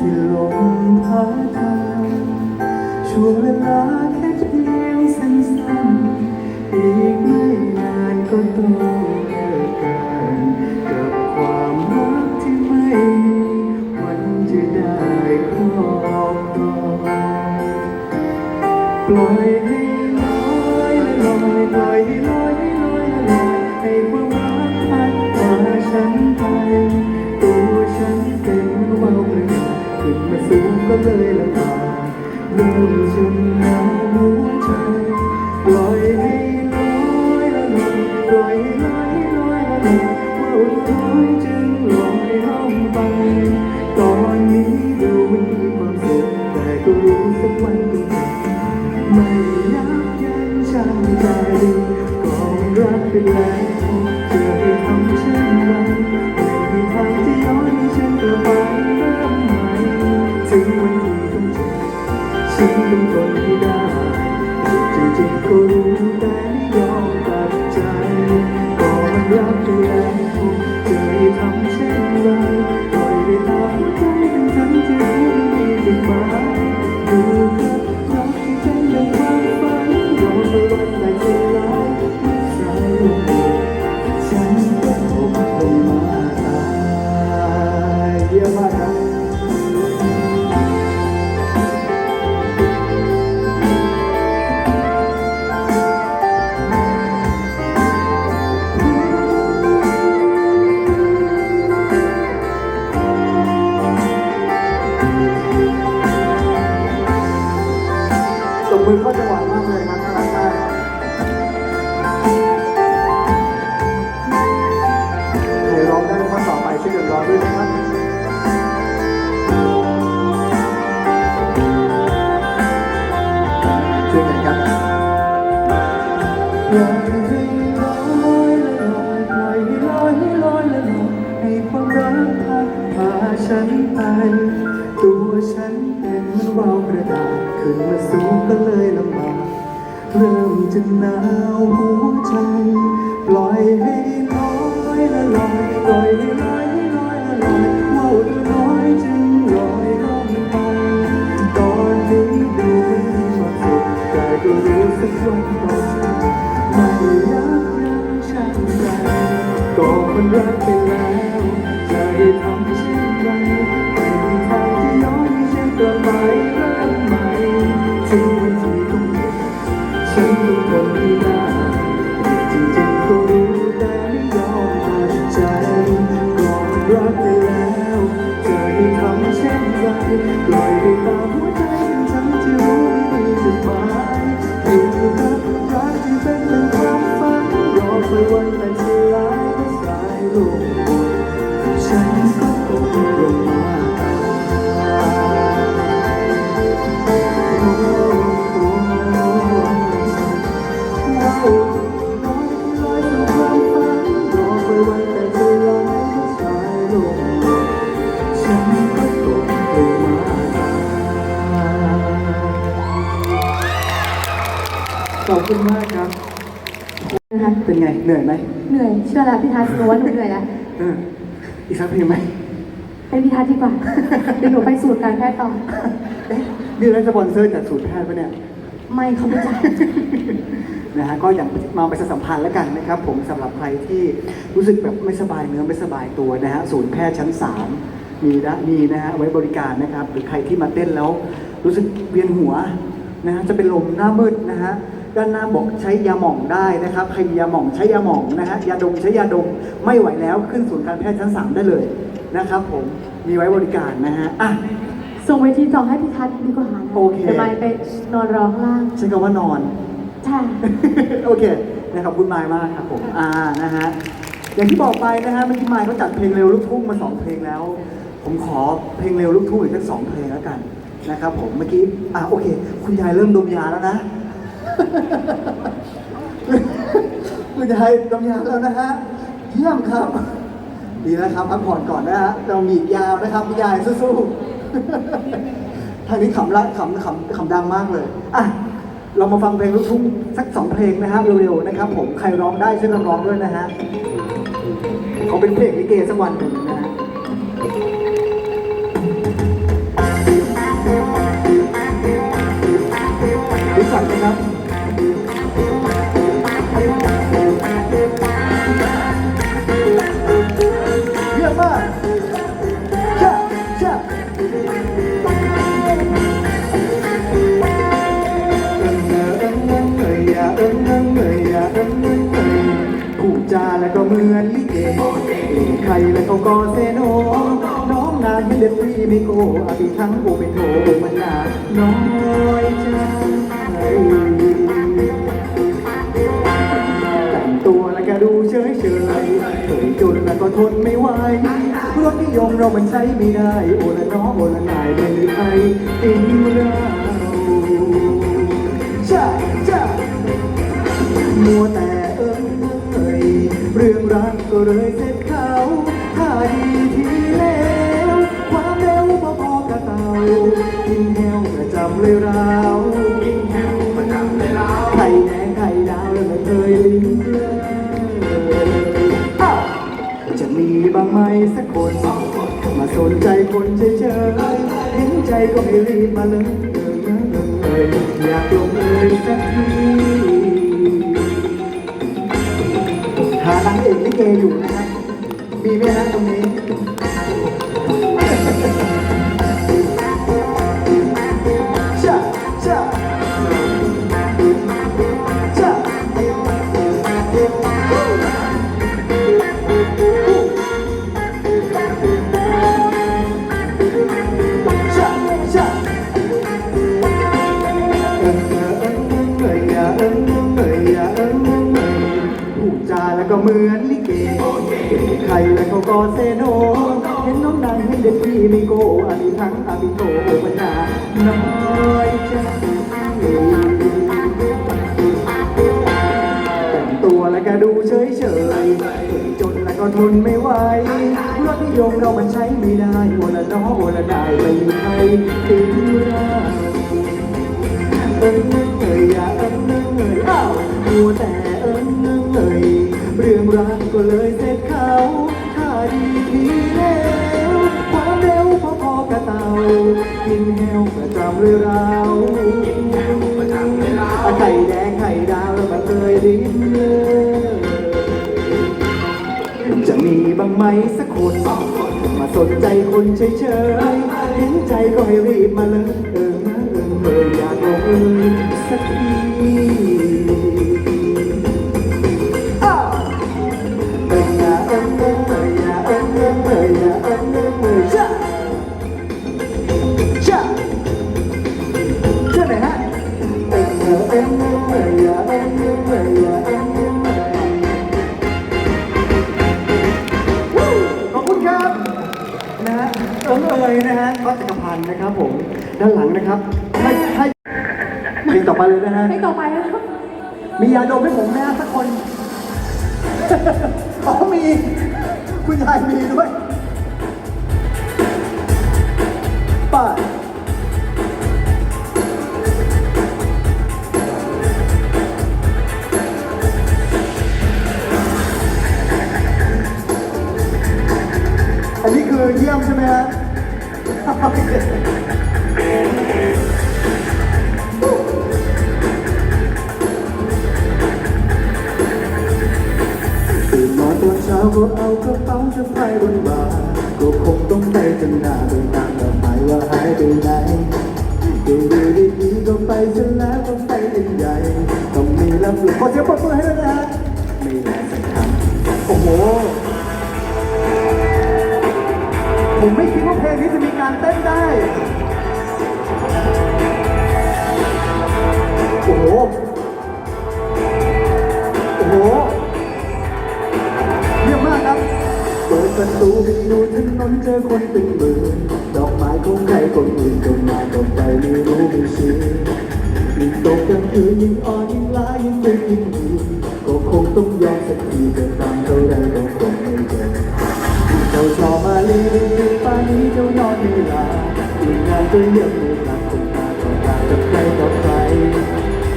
ที่ลมพัดทางชวนเวลา ขึ้นมาสูงก็เลยลำบาก เริ่มจะหนาวหัวใจ ปล่อยให้ลอยละลอยปล่อยให้ลอยให้ลอยละลอยว่าวดูลอยจึงลอยล่องไป ตอนนี้ดูมีความสุขแต่ก็รู้สึกว่าไม่อยากยังช่างใจก็มันรักไปแล้วใจทำเช่นไรักเป็นทางที่ย้อนให้ฉันกลับไป คุณมากครับนะคะเป็นไง เหนื่อยไหมเหนื่อยเชื่อแล้วพี่ทัศน์รู้ว่าหนูเหนื่อยแล้วเอออีกสักเพลงไหมเป็นพี่ทัศน์ดีกว่าเดี๋ยวหนูไปสูตรการแพทย์ต่อเอ๊ะนี่ได้สปอนเซอร์จากสูตรแพทย์ปะเนี่ย ไม่เขาไม่จ่าย นะฮะก็อย่างมาไปสัมพันธ์แล้วกันนะครับผมสำหรับใครที่รู้สึกแบบไม่สบายเนื้อไม่สบายตัวนะฮะศูนย์แพทย์ชั้นส3มีนะมีนะฮะไว้บริการนะครับ หรือใครที่มาเต้นแล้วรู้สึกเวียนหัวนะฮะจะเป็นลมหน้ามืดนะฮะ ด้านหน้าบอกใช้ยาหม่องได้นะครับใครยาหม่องใช้ยาหม่องนะฮะยาดมใช้ยาดมไม่ไหวแล้วขึ้นศูนย์การแพทย์ชั้นสามได้เลยนะครับ ผมมีไว้บริการนะฮะอะ ส่งเวทีต่อให้พี่ทัศน์ดีกว่านะโอเค จะไปไปนอนร้องล่างใช้คำว่านอน ใช่ โอเคนะครับคุณมายมากครับผมอ่านะฮะอย่างที่บอกไปนะฮะเมื่อกี้มายเขาจัดเพลงเร็วลูกทุ่งมาสองเพลงแล้ว ผมขอเพลงเร็วลูกทุ่งอีกสักสองเพลงแล้วกันนะครับผมเมื่อกี้อ่าโอเค คุณยายเริ่มดมยาแล้วนะ คุณยายดมยาแล้วนะฮะ เยี่ยมครับ ดีแล้วครับพักผ่อนก่อนนะฮะเรามียาวนะครับคุณยายสู้ๆทางนี้ขำละขำขำขำดังมากเลยอะเรามาฟังเพลงลูกทุ่งสักสองเพลงนะครับเร็วๆนะครับผมใครร้องได้ช่วยกันร้องด้วยนะฮะเขาเป็นเพลงลิเกสักวันหนึ่งนะฮะ ใครแล้วเขาก็เซโน น้องนานไม่เด็ดฟรีไม่โกอภิทั้งโอเป็นโถมันนาน้อยใจแต่งตัวแล้วก็ดูเฉยเฉยเคยจนแล้วก็ทนไม่ไหวรถนิยมเรามันใช้ไม่ได้ โอละน้องโอละนายไม่มีใครอินเราจ้าจ้ามัวแต่เอิ้งเอ่ยเรื่องรักก็เลยเสร็จ สนใจคนเฉยๆเห็นใจก็ไม่รีบมาเลยอยากลงเอยสักทีหานางเอกลิเกอยู่นะครับมีไหมฮะตรงนี้ เขาก็เซโนเห็นน้องนางเห็นเด็กพี่ไม่โกอามีทั้งอามีโตปัญหาน้อยใจแต่งตัวแล้วก็ดูเฉยเฉยจนแล้วก็ทนไม่ไหวรถนิยมเรามันใช้ไม่ได้โอละน้อโอละได้ไม่มีใครถึงเราเอิงเอิงเอ่ยอย่าเอิงเอิงเอ่ยอ้าวมัวแต่เอิงเอิงเอ่ยเรื่องรัก ก็เลยเสร็จเขาท่าดีทีแล้วความเร็วพอๆกับเต่ากินแฮวประจำเลยเรากินแฮวประจำเลยเราไข่แดงไข่ดาวแล้วมันเคยลิ้มเลยจะมีบ้างไหมสักคนมาสนใจคนเฉยๆเห็นใจก็ให้รีบมาเลยเออมาเออเอออยากลงเอยสักที ด้านหลังนะครับให้ให้เพลงต่อไปเลยนะฮะ ให้ต่อไปนะครับมียาดมให้ผมไหมฮะสักคน อ๋อมี คุณยายมีด้วยป้าอันนี้คือเยี่ยมใช่ไหมฮะโอเค ตื่นนอนตอนเช้าก็เอากระเป๋าจะไปบนบ่าก็คงต้องไปจนหน้าเดินตามเราหมายว่าหายไปไหนดูดูดีดีๆก็ไปจนแล้วก็ไปเป็นใหญ่ต้องมีลำหลขอเสียงปรบมือให้ด้วย ดูถนนเจอคนเป็นหมื่นดอกไม้ของใครคนอื่นก็มาก็ไปไม่รู้ไม่ชี้ยิ่งตกกลางคืนยิ่งอ่อนยิ่งล้ายิ่งดึกยิ่งดีก็คงต้องยอมสักทีแต่ตามเท่าไรก็คงไม่เจอเจ้าชอบมาลีดึกป่านนี้เจ้านอนไม่หลับยิ่งงานก็ยังไม่หลับคนตาต่อตากับใครต่อใคร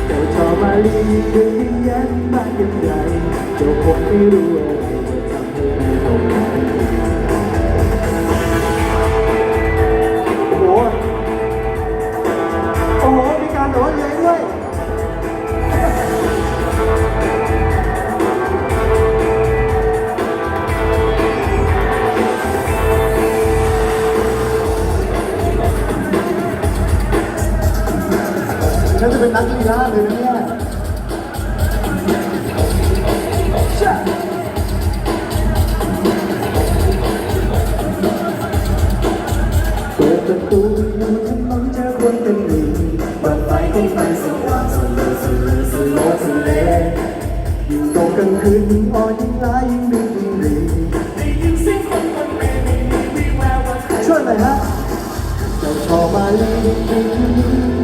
เจ้าชอบมาลีดึกยิ่งยันมากยังไงเจ้าคงไม่รู้อะไร เป็นนักลีลาเลยนะเนี่ยชะเปิดประตูดูถนนเจอคนเป็นหนึ่งบัดไฟก็ไฟสว่างสลือสลือสโลสเลยิ่งตกกลางคืนยิ่งอ่อนยิ่งล้ายิ่งดึกยิ่งรีช่วยหน่อยฮะเจ้าชอ มาเลี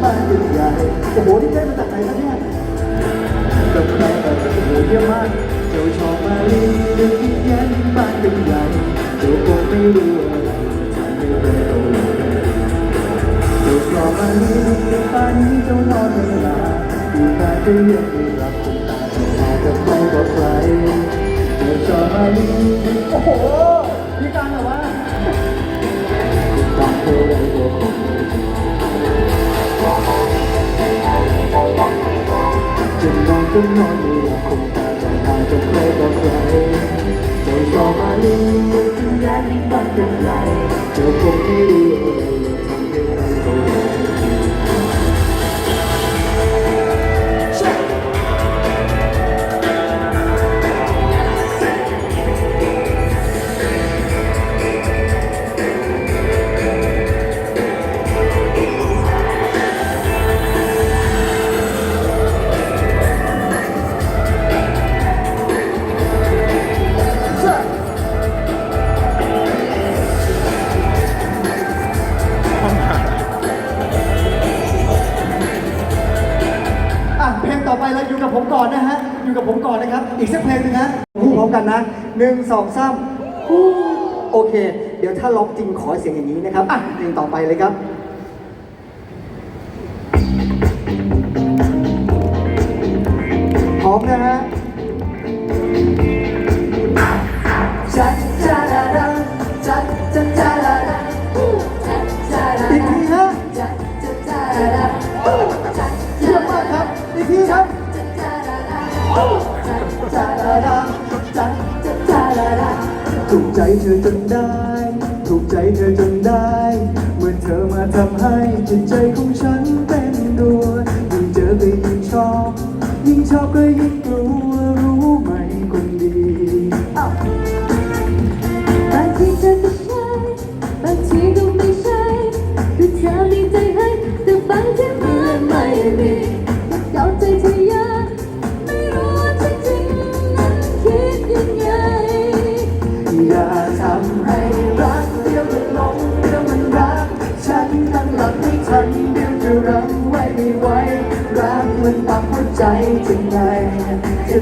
บ้านใหญ่โอ้โหนี่ได้มาจากไหนครับเนี่ยกับใครแบบโอ้โหเยี่ยมมาก เจ้าชอบมาเลียิ่งแย้มบ้านใหญ่เจ้าคงไม่รู้อะไรทำให้เธอต้องเจ้าชอบมาเลีในป่านนี้เจ้านอนไม่หลับอยู่กายก็ยังไม่รับคุณตาจะมากับใครก็ใครเจ้าชอบมาเลีโอ้โหมีการแบบว่าคุณตาเท่าไรก็คงไม่ จะนอนก็นอนไม่หลับคุณตาจะมากับใครก็ใครเจ้าชอบมาลีถึงแย้มบ้านเป็นไรเจ้าคงไม่รู้อะไร หนึ่งสองสามโอเค เดี๋ยวถ้าล็อกจริงขอเสียงอย่างนี้นะครับ อะเพลงต่อไปเลยครับ เธอจนได้ ถูกใจเธอจนได้ เมื่อเธอมาทำให้จิตใจของฉันเป็นดัวยิ่งเจอก็ยิ่งชอบ ยิ่งชอบก็ยิ่ง ใจจึ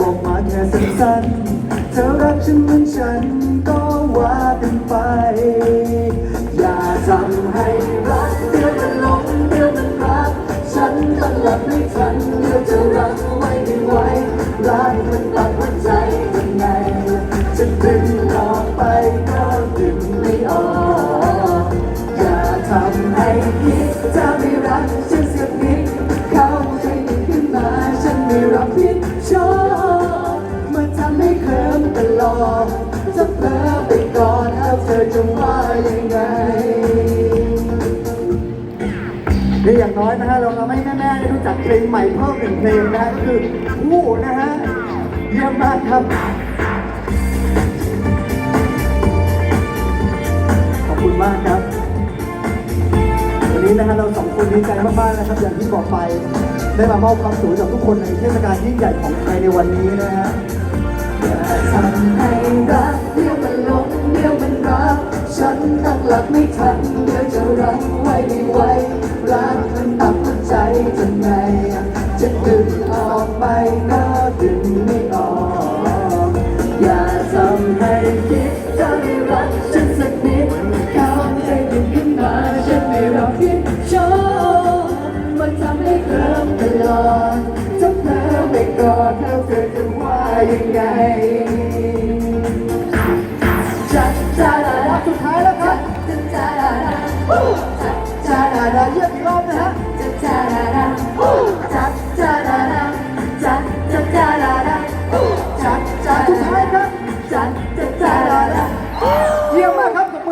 บอกมาแค่สั้นๆเธอรักฉันเหมือนฉัน อดจะเพ้อไปก่อนแล้วเธอจะว่ายังไงนี่อย่างน้อยนะฮะเราทำให้แม่ๆได้รู้จักเพลงใหม่เพิ่มหนึ่งเพลงนะฮะก็คือคู่นะฮะเยี่ยมมากครับขอบคุณมากครับ วันนี้นะฮะเราสองคนดีใจมากๆนะครับอย่างที่บอกไป ได้มามอบความสุขกับทุกคนในเทศกาลยิ่งใหญ่ของไทยในวันนี้นะฮะ หลักไม่ทันเดี๋ยวจะรักไว้ไม่ไหวรักมันตับหัวใจจนไงจะดึงออกไปนะ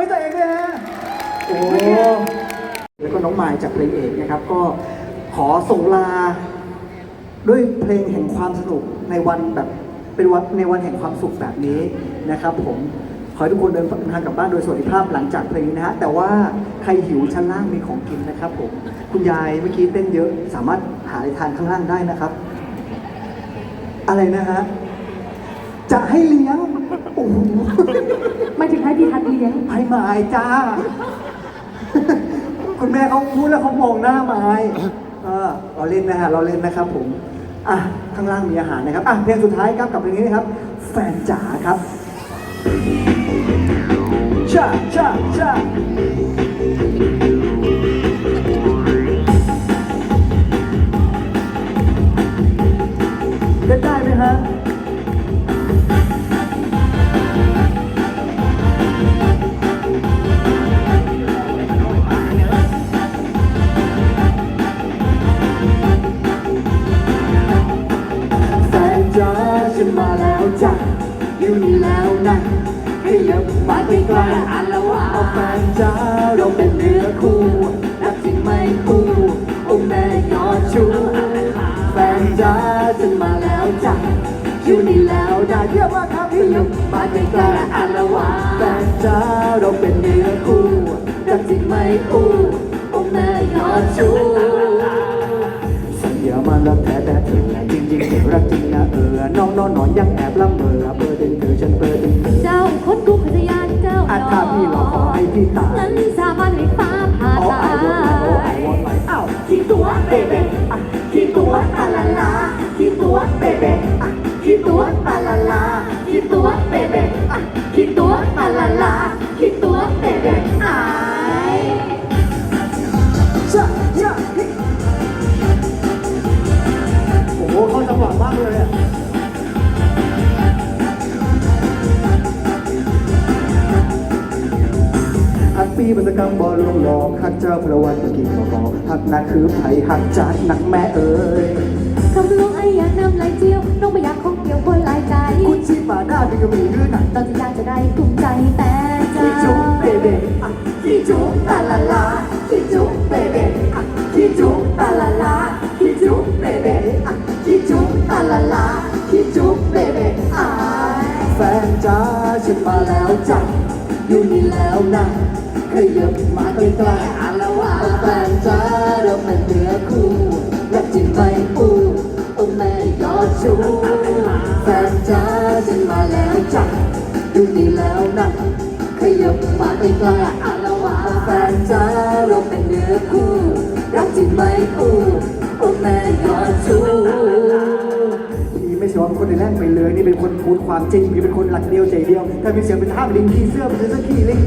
ากครับกับมือตัวเองด้วยฮะโอ้แล้วก็น้องมายจากเพลงเอกนะครับ ก็ขอส่งลา ด้วยเพลงแห่งความสนุกในวันแบบเป็นวันในวันแห่งความสุขแบบนี้นะครับ ผมขอให้ทุกคนเดินทางกลับบ้านโดยสวัสดิภาพหลังจากเพลงนี้นะฮะแต่ว่าใครหิวชั้นล่างมีของกินนะครับผมคุณยายเมื่อกี้เต้นเยอะสามารถหาอะไรทานข้างล่างได้นะครับ อะไรนะฮะจะให้เลี้ยงโอ้โห ไม่ถึงให้พี่ทัดเลี้ยงไม้ไม้จ้า คุณแม่เขาพูดแล้วเขามองหน้าไม้เออเราเล่นนะฮะเราเล่นนะครับผม อะ ข้างล่างมีอาหารนะครับ อะเพลงสุดท้ายครับกับเพลงนี้นะครับ แฟนจ๋าครับช้าชาชา แฟนจ้าเราเป็นเนื้อคู่รักจริงไม่คู่โอ้แม่ยอดชูแฟนจ้าฉันมาแล้วจ้าอยู่นี่แล้วด้เยอะมากครับพี่ยับมาใกล้ๆอันละวาแฟนจ้าเราเป็นเนื้อคู่รักจริงไม่คู่โอ้แม่ยอดชู สัญญามาแล้แต่เธอจริงจริงๆรักจริงนะเออน้องนอนนอนยังแอบละเมอเบอร์เดินเธอฉันเบอร์เดินเธอเจ้าคนกูขยานเจ้าอาถ้าพี่หลอกขอให้พี่ตายงั้นสาบานให้ฟ้าผ่าตาไอวอนไอโอไอวอนไออ้าวที่ตัวเบเบ้ที่ตัวตาลาลาที่ตัวเบเบ้ที่ตัวตาลาลาที่ตัวเบเบ้ที่ตัวตาลาลาที่ตัวเบเบ้อ่า อกหักเจ้าพระวันตะกี้ก็บอกหักนาคือไผ่หักจัดหนักแม่เอ๋ยคำลวงไอ้อยากนำไหลเจียว น้องไม่อยากของเกี่ยวคนหลายใจคุณชีป่าหน้าพี่ก็มีด้วยนะตอนที่อยากจะได้กลุ่มใจแต่ใจที่จุ๊บเบเบ้อะที่จุ๊บตาลาลาที่จุ๊บเบเบ้อะที่จุ๊บตาลาลาที่จุ๊บเบเบ้อะที่จุ๊บตาลาลาที่จุ๊บเบเบ้อะแฟนจ้าฉันมาแล้วจ้ะอยู่นี่แล้วนะขยับมาใกล้ๆอะ แล้วว่าแฟนจ้าเราเป็นเนื้อคู่รักจริงไหมปูโอ้แม่ยอดชูแฟนจ้าฉันมาแล้วจ้ะอยู่นี่แล้วนะขยับมาใกล้ๆอาละวาแฟนจ้าเราเป็นเนื้อคู่รักจริงไหมคู่โอ้แม่ยอดชูพี่ไม่ใช่ว่าคนในแรกไปเลยนี่เป็นคนพูดความจริงพี่เป็นคนหลักเดียวใจเดียวถ้ามีเสียงเป็นท่าลิงขี้เสื้อเป็นเสื้อขี้ลิง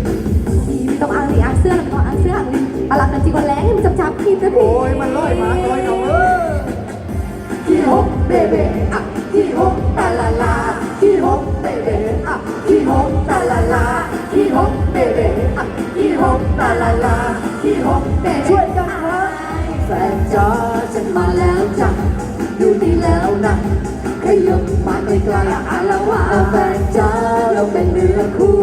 พี่ไม่ต้องอ้างสิอ้างเสื้อแล้วไม่ต้องอ้างเสื้ออ้างลิ้น เอาลักกันจริงวันแรงให้มันจับจับผิดนะพี่โอ้ยมันลอยมาลอยเอาเออที่หกเบเบอะที่หกตาลาลาที่หกเบเบอะที่หกตาลาลาที่หกเบเบอะที่หกตาลาลาที่หกเบช่วยกันครับแฟนจ๋าฉันมาแล้วจ้ะอยู่นี่แล้วนะขยับมาใกลๆอาละวาดแฟนจ๋าเราเป็นเนื้อคู่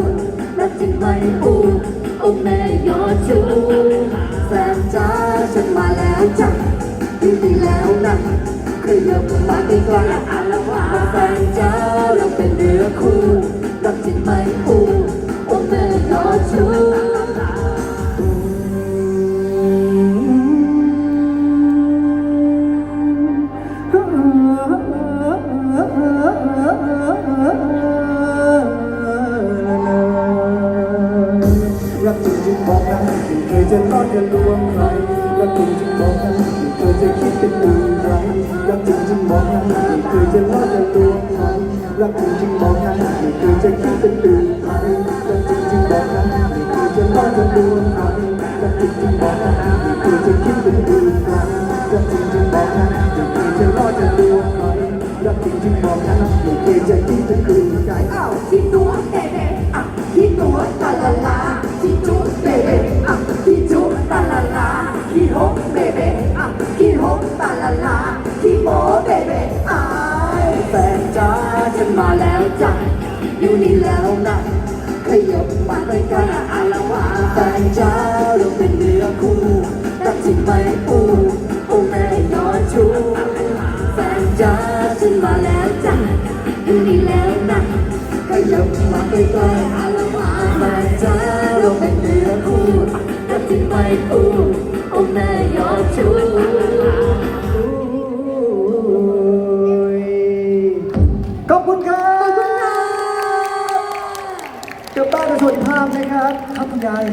รักจริงไหมปูโอ้แม่ยอดชู แล้วจ้ะอยู่นี่แล้วนะขยับมาใกล้ๆอาละวาแฟนเจ๋าเราเป็นเนื้อคู่รักจริงไหมปูโอ้แม่ยอดชูรักจริงบอกนะเคยจะทอดจะลวงใครรั กจริงจริงบอกนะไม่เคยจะคิดเป็นอื่นใครรักจริงจริงบอกนะไม่เคยจะทอดจะลวงใครรักจริงจริงบอกนะไม่เคยจะคิดเป็นอื่นใครรักจริงจริงบอกนะไม่เคยจะทอดจะลวงใครรักจริงจริงบอกนะไม่เคยจะคิดเป็นอื่นใครรักจริงจริงบอกนะไม่เคยจะทอดจะลวงใครรักจริงจริงบอกนะไม่เคยจะคิดเป็นอื่นใครอ้าวที่ตัวเบเบอะที่ตัวตาลาลาที่จุ๊เบเบ ที่หกเบเบอะที่หกตาลาลาที่โมเบเบอะแฟนจ้าฉันมาแล้วจ้ะอยู่นี่แล้วนะขยบมาใกล้ๆอาละวาดแฟนจ้าเราเป็นเนื้อคู่รักจริไหมปูโอแม่ยอดชูแฟนจ้าฉันมาแล้วจ้ะอยู่นี่แล้วนะขยบมาใกล้ๆอาละวาดแฟนจ้าเราเป็นเนื้อคู่รักจริไมปูโอ้แม่ยอดชู ขอบคุณครับกลับบ้านโดยสวัสดิภาพนะครับ ครับคุณยาย